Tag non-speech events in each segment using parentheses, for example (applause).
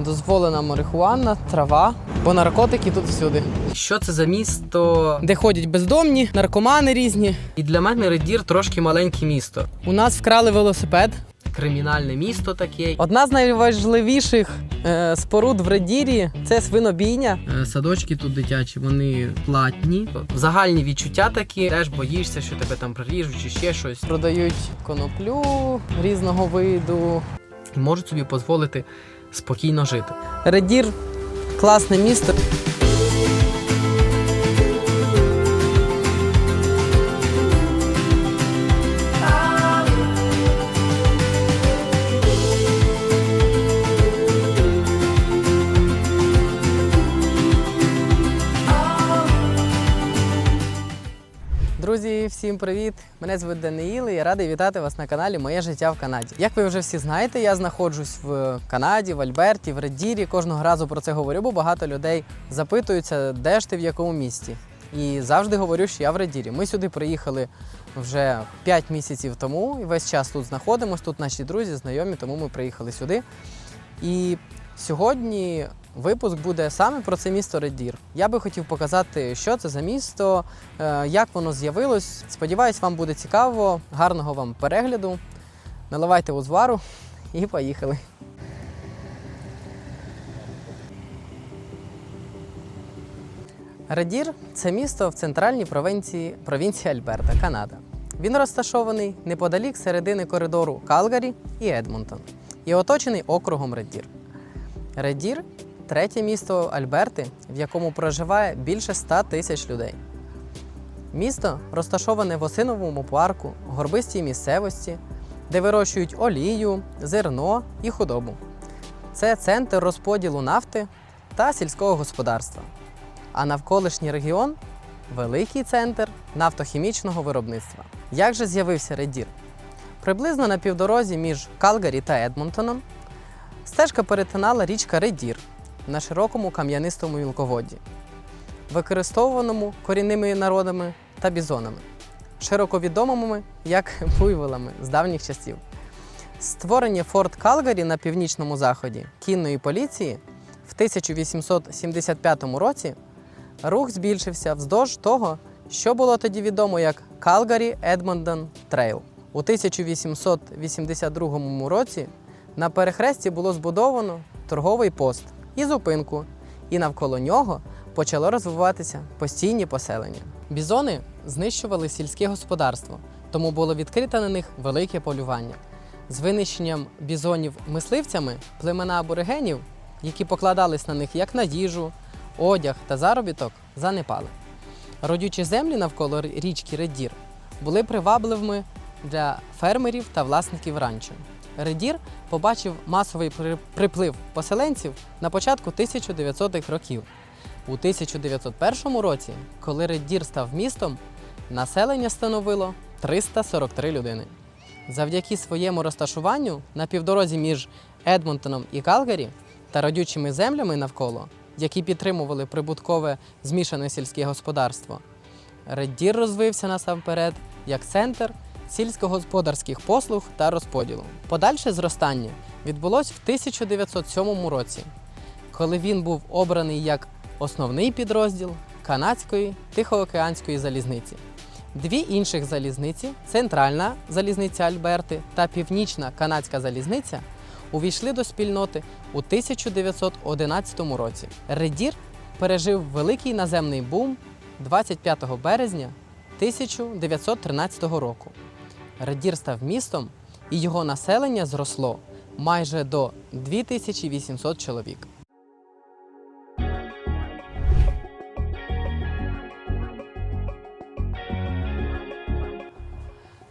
дозволена марихуана, трава, бо наркотики тут всюди. Що це за місто? Де ходять бездомні, наркомани різні. І для мене Редір трошки маленьке місто. У нас вкрали велосипед. Кримінальне місто таке. Одна з найважливіших е, споруд в Редірі це свинобійня. Е, садочки тут дитячі, вони платні. Загальні відчуття такі. Теж боїшся, що тебе там приріжуть чи ще щось. Продають коноплю різного виду. Можуть собі дозволити спокійно жити. Редір класне місто. Друзі, всім привіт! Мене звуть Даниїл і я радий вітати вас на каналі Моє життя в Канаді. Як ви вже всі знаєте, я знаходжусь в Канаді, в Альберті, в Редірі. Кожного разу про це говорю, бо багато людей запитуються, де ж ти в якому місті. І завжди говорю, що я в Редірі. Ми сюди приїхали вже 5 місяців тому і весь час тут знаходимося. Тут наші друзі, знайомі, тому ми приїхали сюди. І сьогодні випуск буде саме про це місто Редір. Я би хотів показати, що це за місто, е, як воно з'явилось. Сподіваюсь, вам буде цікаво. Гарного вам перегляду. Наливайте узвару і поїхали. Редір це місто в центральній провінції, провінції Альберта, Канада. Він розташований неподалік середини коридору Калгарі і Едмонтон і оточений округом Редір. Редір третє місто Альберти, в якому проживає більше 100 тисяч людей. Місто розташоване в осиновому парку, горбистій місцевості, де вирощують олію, зерно і худобу. Це центр розподілу нафти та сільського господарства. А навколишній регіон великий центр нафтохімічного виробництва. Як же з'явився Редір? Приблизно на півдорозі між Калгарі та Едмонтоном стежка перетинала річка Редір на широкому кам'янистому мілководді, використовуваному корінними народами та бізонами, широко відомими як (laughs) буйволами з давніх часів. Створення Форт Калгарі на північному заході кінної поліції в 1875 році рух збільшився вздовж того, що було тоді відомо як Калгарі Едмондон Трейл. У 1882 році на перехресті було збудовано торговий пост і зупинку, і навколо нього почало розвиватися постійні поселення. Бізони знищували сільське господарство, тому було відкрите на них велике полювання. З винищенням бізонів мисливцями племена аборигенів, які покладались на них як на їжу, одяг та заробіток, занепали. Родючі землі навколо річки Редір були привабливими для фермерів та власників ранчо. Редір побачив масовий приплив поселенців на початку 1900-х років. У 1901 році, коли Редір став містом, населення становило 343 людини. Завдяки своєму розташуванню на півдорозі між Едмонтоном і Калгарі та родючими землями навколо, які підтримували прибуткове змішане сільське господарство, Реддір розвився насамперед як центр сільськогосподарських послуг та розподілу. Подальше зростання відбулось в 1907 році, коли він був обраний як основний підрозділ канадської тихоокеанської залізниці. Дві інших залізниці центральна залізниця Альберти та північна канадська залізниця увійшли до спільноти у 1911 році. Редір пережив великий наземний бум 25 березня 1913 року. Редір став містом, і його населення зросло майже до 2800 чоловік.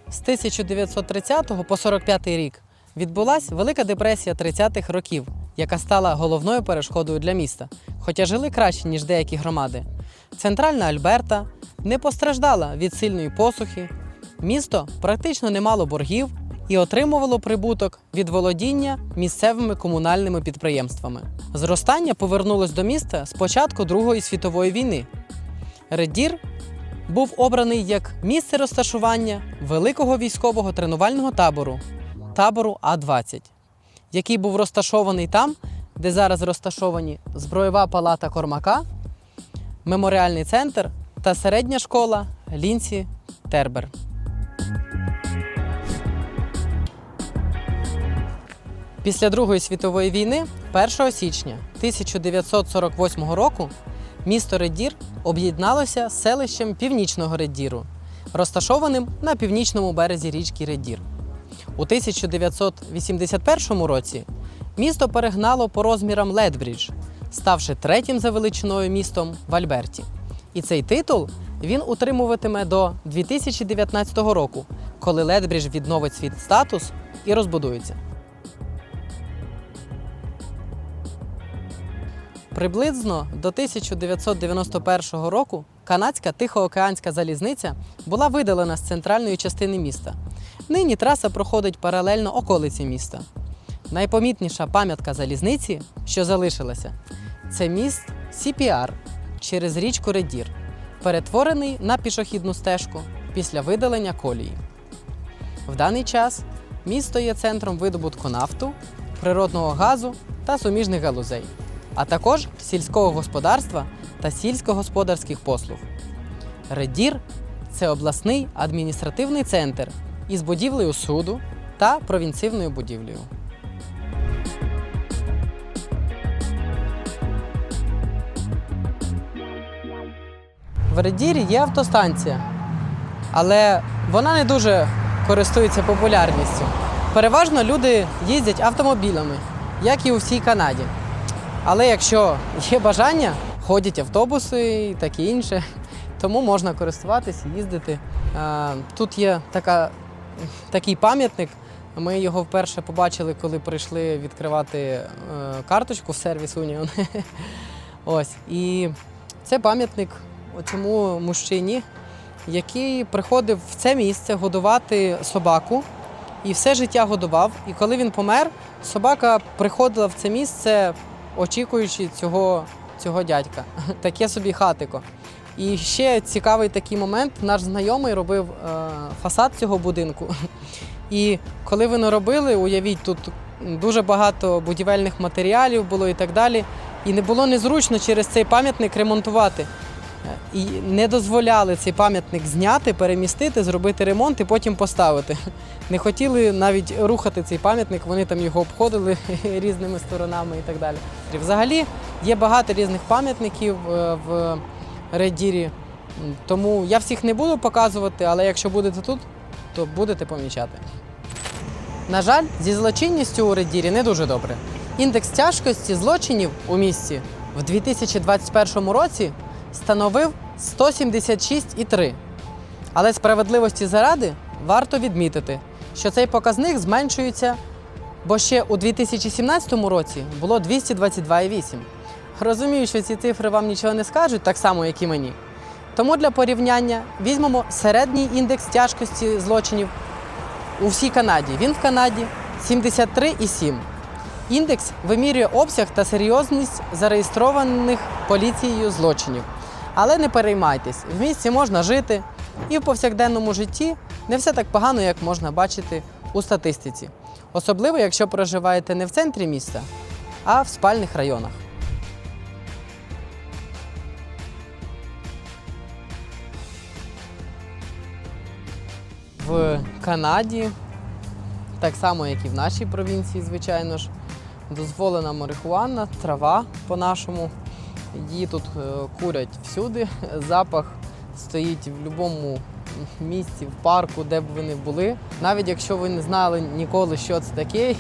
З 1930 по 45 рік відбулась Велика депресія 30-х років, яка стала головною перешкодою для міста, хоча жили краще, ніж деякі громади. Центральна Альберта не постраждала від сильної посухи, місто практично не мало боргів і отримувало прибуток від володіння місцевими комунальними підприємствами. Зростання повернулось до міста з початку Другої світової війни. Редір був обраний як місце розташування великого військового тренувального табору табору А-20, який був розташований там, де зараз розташовані зброєва палата Кормака, меморіальний центр та середня школа Лінсі Тербер. Після Другої світової війни, 1 січня 1948 року, місто Реддір об'єдналося з селищем Північного Реддіру, розташованим на північному березі річки Реддір. У 1981 році місто перегнало по розмірам Ледбрідж, ставши третім за величиною містом в Альберті. І цей титул він утримуватиме до 2019 року, коли Ледбрідж відновить свій статус і розбудується. Приблизно до 1991 року канадська Тихоокеанська залізниця була видалена з центральної частини міста. Нині траса проходить паралельно околиці міста. Найпомітніша пам'ятка залізниці, що залишилася, це міст CPR через річку Редір, перетворений на пішохідну стежку після видалення колії. В даний час місто є центром видобутку нафту, природного газу та суміжних галузей, а також сільського господарства та сільськогосподарських послуг. Редір це обласний адміністративний центр із будівлею суду та провінцивною будівлею. В Редірі є автостанція, але вона не дуже користується популярністю. Переважно люди їздять автомобілями, як і у всій Канаді. Але якщо є бажання, ходять автобуси і таке інше, тому можна користуватися, їздити. Тут є така, такий пам'ятник. Ми його вперше побачили, коли прийшли відкривати е, карточку в сервіс Уніон. (laughs) Ось. І це пам'ятник цьому мужчині, який приходив в це місце годувати собаку і все життя годував. І коли він помер, собака приходила в це місце, очікуючи цього, цього дядька. (laughs) Таке собі хатико. І ще цікавий такий момент: наш знайомий робив е, фасад цього будинку. І коли вони робили, уявіть, тут дуже багато будівельних матеріалів було і так далі. І не було незручно через цей пам'ятник ремонтувати. І не дозволяли цей пам'ятник зняти, перемістити, зробити ремонт і потім поставити. Не хотіли навіть рухати цей пам'ятник, вони там його обходили (laughs) різними сторонами і так далі. Взагалі є багато різних пам'ятників е, в Реддірі, тому я всіх не буду показувати, але якщо будете тут, то будете помічати. На жаль, зі злочинністю у Реддірі не дуже добре. Індекс тяжкості злочинів у місті в 2021 році становив 176,3. Але справедливості заради варто відмітити, що цей показник зменшується, бо ще у 2017 році було 222,8. Розумію, що ці цифри вам нічого не скажуть, так само, як і мені. Тому для порівняння візьмемо середній індекс тяжкості злочинів у всій Канаді. Він в Канаді 73,7. Індекс вимірює обсяг та серйозність зареєстрованих поліцією злочинів. Але не переймайтесь, в місті можна жити, і в повсякденному житті не все так погано, як можна бачити у статистиці. Особливо, якщо проживаєте не в центрі міста, а в спальних районах. В Канаді, так само, як і в нашій провінції, звичайно ж, дозволена марихуана, трава по-нашому. Її тут е, курять всюди. Запах стоїть в будь-якому місці, в парку, де б ви не були. Навіть якщо ви не знали ніколи, що це таке,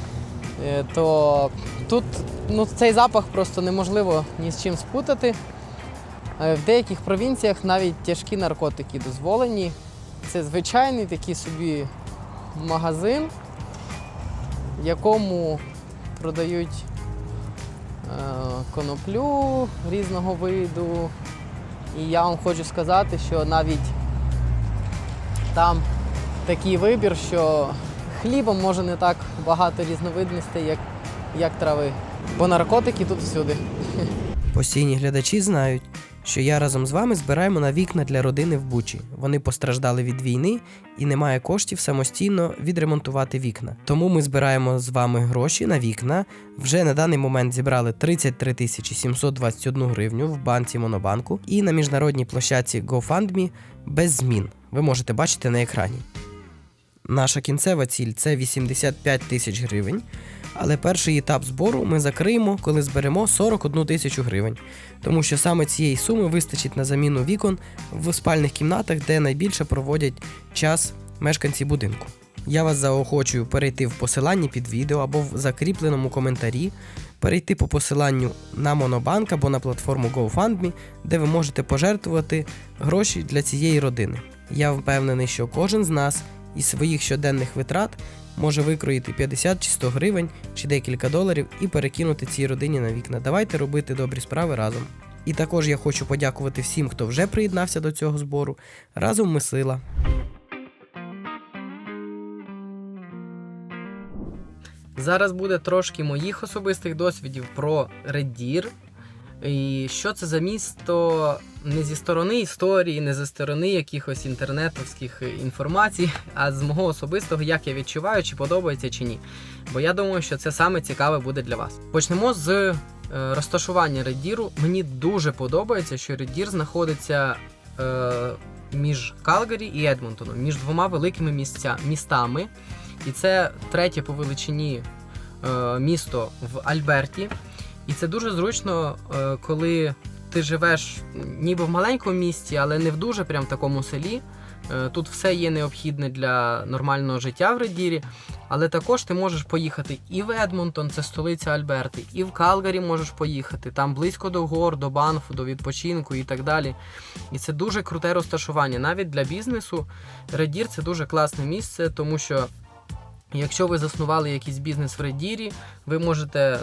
(laughs) е, то тут ну, цей запах просто неможливо ні з чим спутати. Е, В деяких провінціях навіть тяжкі наркотики дозволені. Це звичайний такий собі магазин, якому продають коноплю різного виду. І я вам хочу сказати, що навіть там такий вибір, що хлібом може не так багато різновидностей, як, як трави. Бо наркотики тут всюди. Постійні глядачі знають, що я разом з вами збираємо на вікна для родини в Бучі. Вони постраждали від війни і немає коштів самостійно відремонтувати вікна. Тому ми збираємо з вами гроші на вікна. Вже на даний момент зібрали 33 тисячі 721 гривню в банці Монобанку і на міжнародній площадці GoFundMe без змін. Ви можете бачити на екрані. Наша кінцева ціль це 85 тисяч гривень. Але перший етап збору ми закриємо, коли зберемо 41 тисячу гривень, тому що саме цієї суми вистачить на заміну вікон в спальних кімнатах, де найбільше проводять час мешканці будинку. Я вас заохочую перейти в посиланні під відео або в закріпленому коментарі, перейти по посиланню на Монобанк або на платформу GoFundMe, де ви можете пожертвувати гроші для цієї родини. Я впевнений, що кожен з нас із своїх щоденних витрат може викроїти 50 чи 100 гривень чи декілька доларів і перекинути цій родині на вікна. Давайте робити добрі справи разом. І також я хочу подякувати всім, хто вже приєднався до цього збору. Разом ми сила. Зараз буде трошки моїх особистих досвідів про Реддір. І що це за місто не зі сторони історії, не зі сторони якихось інтернетовських інформацій, а з мого особистого, як я відчуваю, чи подобається чи ні. Бо я думаю, що це саме цікаве буде для вас. Почнемо з е, розташування Реддіру. Мені дуже подобається, що Реддір знаходиться е, між Калгарі і Едмонтоном, між двома великими місця, містами. І це третє по величині е, місто в Альберті. І це дуже зручно, е, коли ти живеш ніби в маленькому місті, але не в дуже прям такому селі. Е, Тут все є необхідне для нормального життя в Редірі, але також ти можеш поїхати і в Едмонтон, це столиця Альберти, і в Калгарі можеш поїхати. Там близько до гор, до банфу, до відпочинку і так далі. І це дуже круте розташування. Навіть для бізнесу Редір це дуже класне місце, тому що. Якщо ви заснували якийсь бізнес в Редірі, ви можете,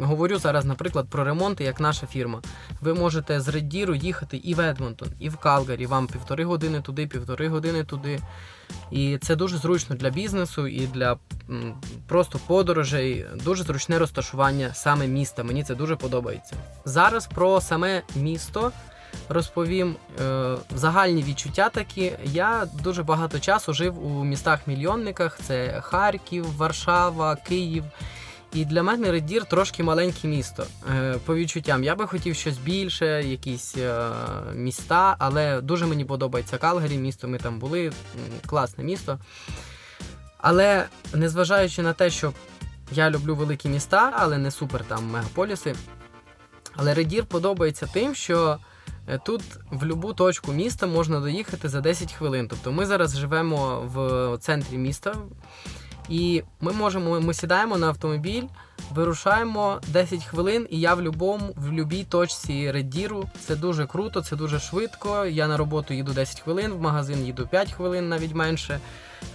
говорю зараз, наприклад, про ремонти, як наша фірма. Ви можете з Реддіру їхати і в Едмонтон, і в Калгарі. Вам півтори години туди, півтори години туди. І це дуже зручно для бізнесу і для просто подорожей. Дуже зручне розташування саме міста. Мені це дуже подобається. Зараз про саме місто розповім е, загальні відчуття такі. Я дуже багато часу жив у містах-мільйонниках: це Харків, Варшава, Київ. І для мене Редір трошки маленьке місто. Е, по відчуттям, я би хотів щось більше, якісь е, міста, але дуже мені подобається Калгарі, місто ми там були, класне місто. Але незважаючи на те, що я люблю великі міста, але не супер там мегаполіси. Але Редір подобається тим, що е, тут в будь-яку точку міста можна доїхати за 10 хвилин. Тобто ми зараз живемо в центрі міста, і ми можемо, ми сідаємо на автомобіль, вирушаємо 10 хвилин, і я в любому, в любій точці Реддіру. Це дуже круто, це дуже швидко. Я на роботу їду 10 хвилин, в магазин їду 5 хвилин, навіть менше.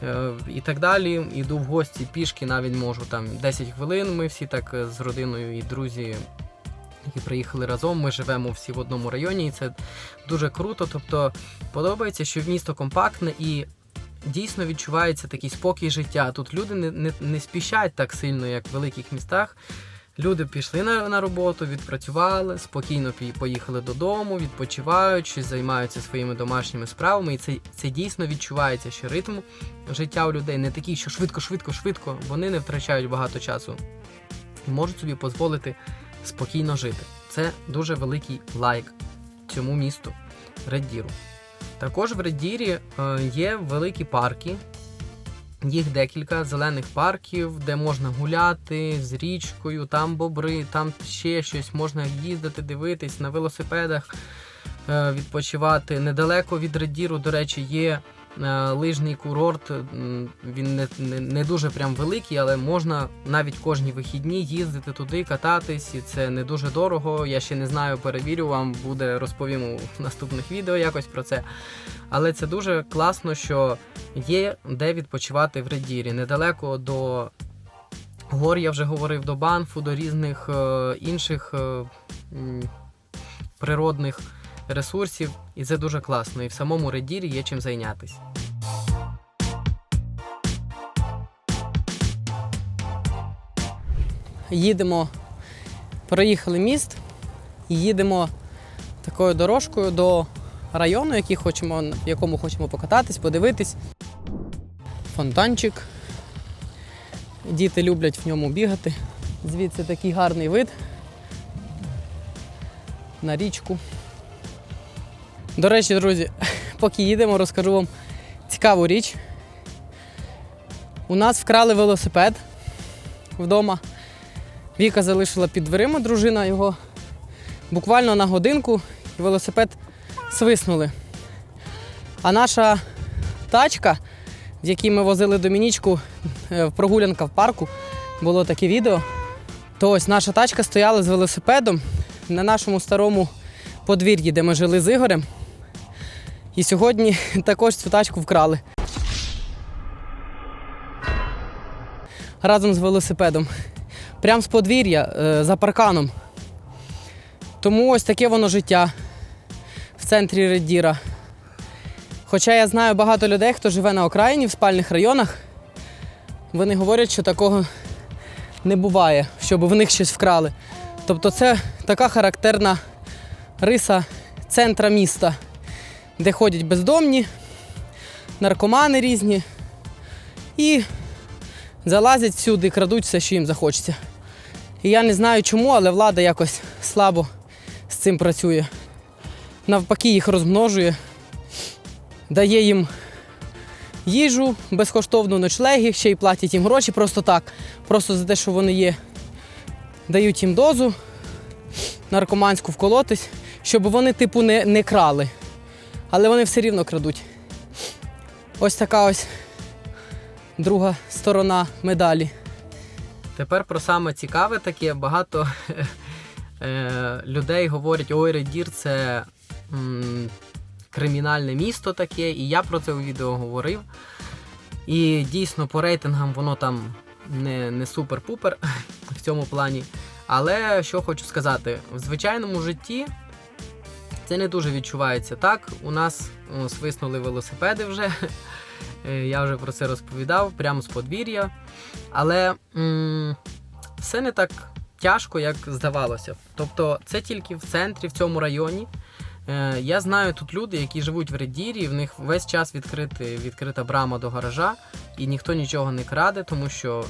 е, І так далі. Іду в гості пішки, навіть можу там 10 хвилин. Ми всі так е, з родиною і друзі, які приїхали разом. Ми живемо всі в одному районі, і це дуже круто. Тобто подобається, що місто компактне і дійсно відчувається такий спокій життя. Тут люди не, не, не спішать так сильно, як в великих містах. Люди пішли на, на роботу, відпрацювали, спокійно поїхали додому, відпочивають, щось займаються своїми домашніми справами. І це, це дійсно відчувається, що ритм життя у людей не такий, що швидко, швидко, швидко. Вони не втрачають багато часу і можуть собі дозволити спокійно жити. Це дуже великий лайк цьому місту Реддіру. Також в Реддірі е, є великі парки. Їх декілька зелених парків, де можна гуляти з річкою, там бобри, там ще щось, можна їздити, дивитись на велосипедах, е, відпочивати. Недалеко від Редіру, до речі, є лижний курорт. Він не, не, не дуже прям великий, але можна навіть кожні вихідні їздити туди, кататись, і це не дуже дорого. Я ще не знаю, перевірю вам, буде розповім у (laughs) наступних відео якось про це. Але це дуже класно, що є де відпочивати в Редірі. Недалеко до гор, я вже говорив, до Банфу, до різних е, інших е, природних ресурсів. І це дуже класно. І в самому Редірі є чим зайнятися. Їдемо, проїхали міст і їдемо такою дорожкою до району, який хочемо, в якому хочемо покататись, подивитись. Фонтанчик. Діти люблять в ньому бігати. Звідси такий гарний вид на річку. До речі, друзі, (laughs) поки їдемо, розкажу вам цікаву річ. У нас вкрали велосипед вдома. Віка залишила під дверима, дружина його буквально на годинку і велосипед свиснули. А наша тачка, в якій ми возили Домінічку е, в прогулянка в парку, було таке відео. То ось наша тачка стояла з велосипедом на нашому старому подвір'ї, де ми жили з Ігорем. І сьогодні також цю тачку вкрали. Разом з велосипедом. Прямо з подвір'я, е, за парканом. Тому ось таке воно життя в центрі Реддіра. Хоча я знаю багато людей, хто живе на окраїні в спальних районах, вони говорять, що такого не буває, щоб в них щось вкрали. Тобто це така характерна риса центра міста, де ходять бездомні, наркомани різні і залазять всюди, крадуть все, що їм захочеться. І я не знаю чому, але влада якось слабо з цим працює. Навпаки, їх розмножує, дає їм їжу, безкоштовну ночлеги, ще й платять їм гроші просто так, просто за те, що вони є. Дають їм дозу наркоманську вколотись, щоб вони, типу, не, не крали. Але вони все рівно крадуть. Ось така ось друга сторона медалі. Тепер про саме цікаве таке. Багато (laughs) е, людей говорять, ой, Редір це м, кримінальне місто таке, і я про це у відео говорив. І дійсно по рейтингам воно там не, не супер-пупер (laughs) в цьому плані. Але що хочу сказати, в звичайному житті це не дуже відчувається так. У нас о, свиснули велосипеди вже. (laughs) Е, Я вже про це розповідав прямо з подвір'я. Але м- все не так тяжко, як здавалося. Тобто, це тільки в центрі, в цьому районі. Е, Я знаю тут люди, які живуть в Редірі, в них весь час відкрити, відкрита брама до гаража, і ніхто нічого не краде, тому що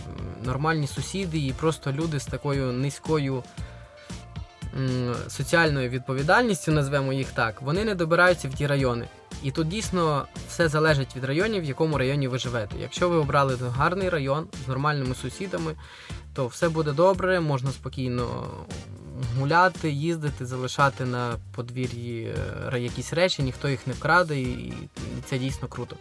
нормальні сусіди і просто люди з такою низькою соціальною відповідальністю, назвемо їх так, вони не добираються в ті райони. І тут дійсно все залежить від районів, в якому районі ви живете. Якщо ви обрали гарний район з нормальними сусідами, то все буде добре, можна спокійно гуляти, їздити, залишати на подвір'ї е, якісь речі, ніхто їх не вкраде, і і це дійсно круто.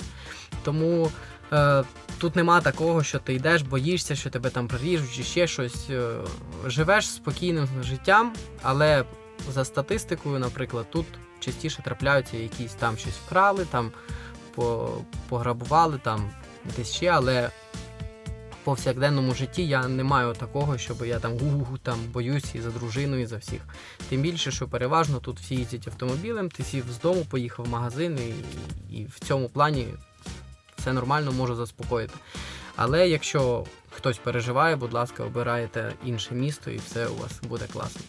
Тому е, тут нема такого, що ти йдеш, боїшся, що тебе там приріжуть чи ще щось. Е, живеш спокійним життям, але за статистикою, наприклад, тут частіше трапляються якісь там щось вкрали, там по, пограбували, там десь ще, але в повсякденному житті я не маю такого, щоб я там гу-гу там боюсь і за дружину, і за всіх. Тим більше, що переважно тут всі їздять автомобілем, ти сів з дому, поїхав в магазин, і, і в цьому плані все нормально може заспокоїти. Але якщо хтось переживає, будь ласка, обирайте інше місто і все у вас буде класно.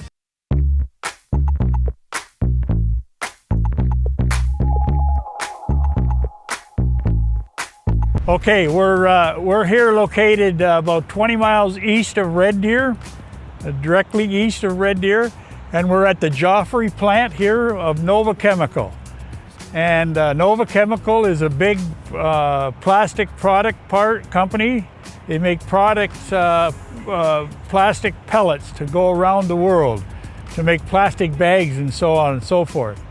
Okay, we're uh, we're here located uh, about 20 miles east of Red Deer, uh, directly east of Red Deer, and we're at the Joffrey plant here of Nova Chemical. And uh, Nova Chemical is a big uh, plastic product part company. They make products, uh, uh, plastic pellets to go around the world to make plastic bags and so on and so forth.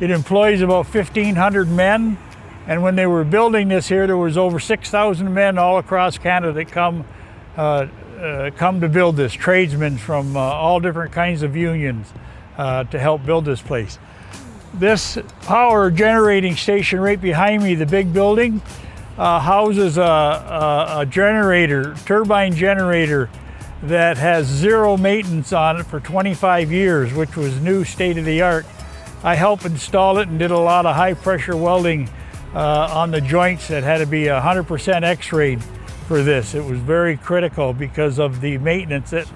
It employs about 1,500 men, and when they were building this here, there was over 6,000 men all across Canada that come uh, uh, come to build this. Tradesmen from all different kinds of unions to help build this place. This power generating station right behind me, the big building, uh, houses a, a, a generator, turbine generator that has zero maintenance on it for 25 years, which was new state of the art. I helped install it and did a lot of high pressure welding uh, on the joints that had to be 100% x-rayed for this. It was very critical because of the maintenance that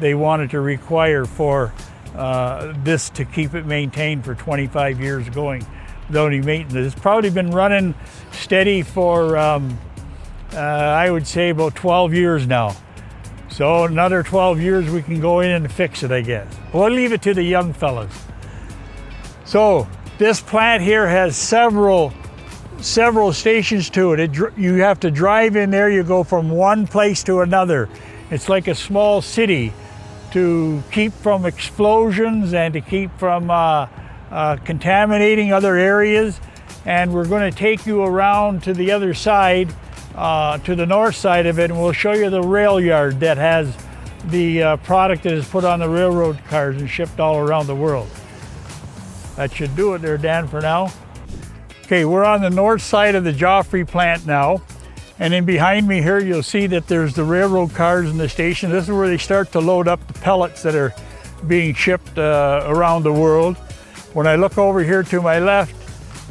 they wanted to require for uh, this to keep it maintained for 25 years going without any maintenance. It's probably been running steady for, um, uh, I would say, about 12 years now. So another 12 years we can go in and fix it, I guess. We'll leave it to the young fellas. So this plant here has several several stations to it. it. You have to drive in there. You go from one place to another. It's like a small city to keep from explosions and to keep from uh, uh, contaminating other areas. And we're going to take you around to the other side, uh, to the north side of it, and we'll show you the rail yard that has the uh, product that is put on the railroad cars and shipped all around the world. That should do it there, Dan, for now. Okay, we're on the north side of the Joffrey plant now. And then behind me here, you'll see that there's the railroad cars in the station. This is where they start to load up the pellets that are being shipped uh, around the world. When I look over here to my left,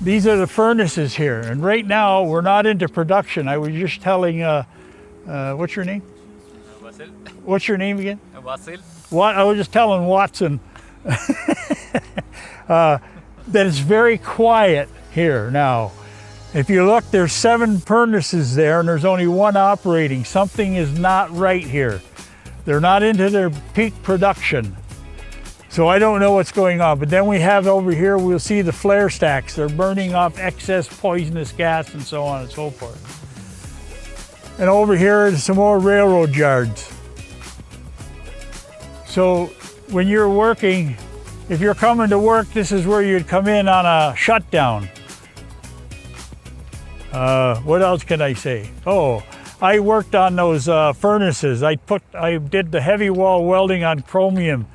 these are the furnaces here. And right now, we're not into production. I was just telling, uh, uh, what's your name? Vasil. What's your name again? Vasil. What I was just telling Watson (laughs) uh, that it's very quiet here now. If you look, there's seven furnaces there, and there's only one operating. Something is not right here. They're not into their peak production. So I don't know what's going on. But then we have over here, we'll see the flare stacks. They're burning off excess poisonous gas and so on and so forth. And over here is some more railroad yards. So when you're working, if you're coming to work, this is where you'd come in on a shutdown. Uh, what else can I say? Oh, I worked on those uh, furnaces. I put, I did the heavy wall welding on chromium,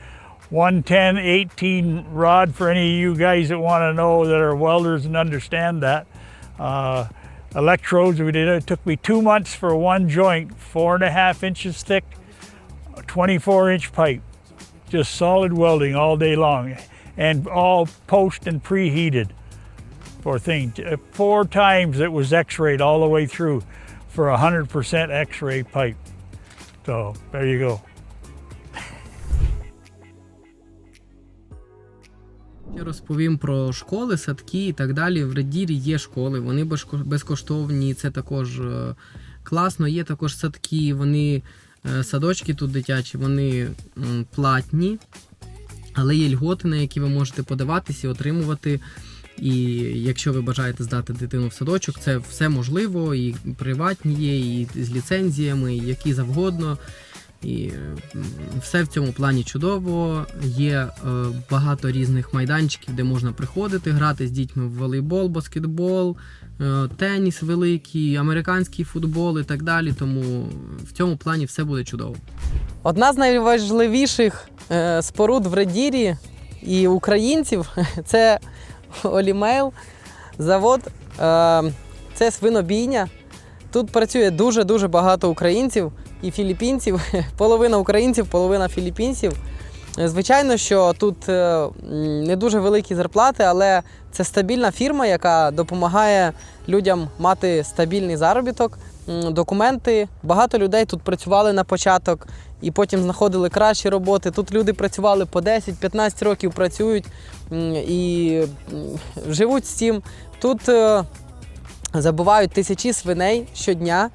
110, 18 rod for any of you guys that want to know that are welders and understand that. Uh, electrodes, we did. It took me two months for one joint, four and a half inches thick, 24 inch pipe just solid welding all day long and all post and preheated for thing Uh, four times it was x-rayed all the way through for a 100% x-ray pipe so there you go Я розповім про школи, садки і так далі. В Редірі є школи, вони безкоштовні. Це також е, класно. Є також садки, вони е, садочки тут дитячі, вони платні, але є льготи, на які ви можете подаватися і отримувати. І якщо ви бажаєте здати дитину в садочок, це все можливо. І приватні є, і з ліцензіями, і які завгодно. І все в цьому плані чудово. Є е, багато різних майданчиків, де можна приходити, грати з дітьми в волейбол, баскетбол, е, теніс великий, американський футбол і так далі. Тому в цьому плані все буде чудово. Одна з найважливіших е, споруд в Редірі і українців це (laughs) Олімейл, завод, е, це свинобійня. Тут працює дуже-дуже багато українців і філіппінців. (laughs) Половина українців, половина філіппінців. Звичайно, що тут е, не дуже великі зарплати, але це стабільна фірма, яка допомагає людям мати стабільний заробіток, документи. Багато людей тут працювали на початок і потім знаходили кращі роботи. Тут люди працювали по 10-15 років працюють і живуть з цим. Тут е, забувають тисячі свиней щодня,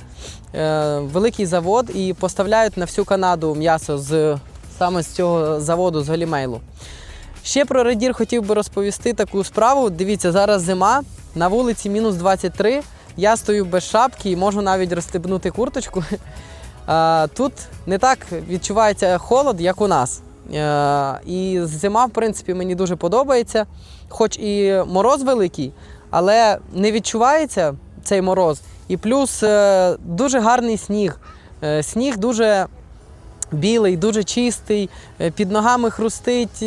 е, великий завод і поставляють на всю Канаду м'ясо з саме з цього заводу з Голімейлу. Ще про редір хотів би розповісти таку справу. Дивіться, зараз зима, на вулиці мінус 23. Я стою без шапки і можу навіть розстебнути курточку. (laughs) Тут не так відчувається холод, як у нас. І зима, в принципі, мені дуже подобається. Хоч і мороз великий, але не відчувається цей мороз. І плюс е, дуже гарний сніг. Е, Сніг дуже білий, дуже чистий, е, під ногами хрустить,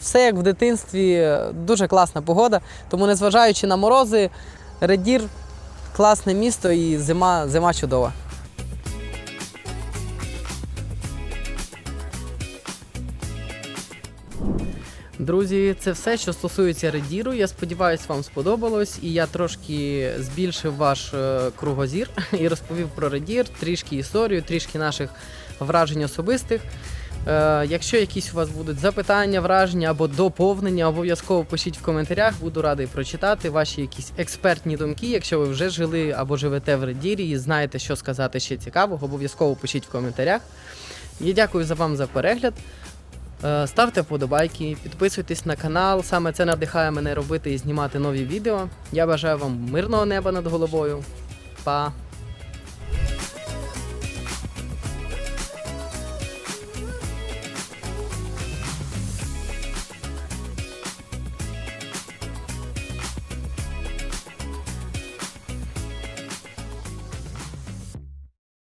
все як в дитинстві. Дуже класна погода. Тому, незважаючи на морози, Редір класне місто і зима, зима чудова. Друзі, це все, що стосується редіру. Я сподіваюся, вам сподобалось, і я трошки збільшив ваш е, кругозір (laughs) і розповів про редір, трішки історію, трішки наших вражень особистих. Е, якщо якісь у вас будуть запитання, враження або доповнення, обов'язково пишіть в коментарях. Буду радий прочитати ваші якісь експертні думки. Якщо ви вже жили або живете в Редірі і знаєте, що сказати ще цікавого, обов'язково пишіть в коментарях. Я дякую за вам за перегляд. Е, Ставте вподобайки, підписуйтесь на канал. Саме це надихає мене робити і знімати нові відео. Я бажаю вам мирного неба над головою. Па!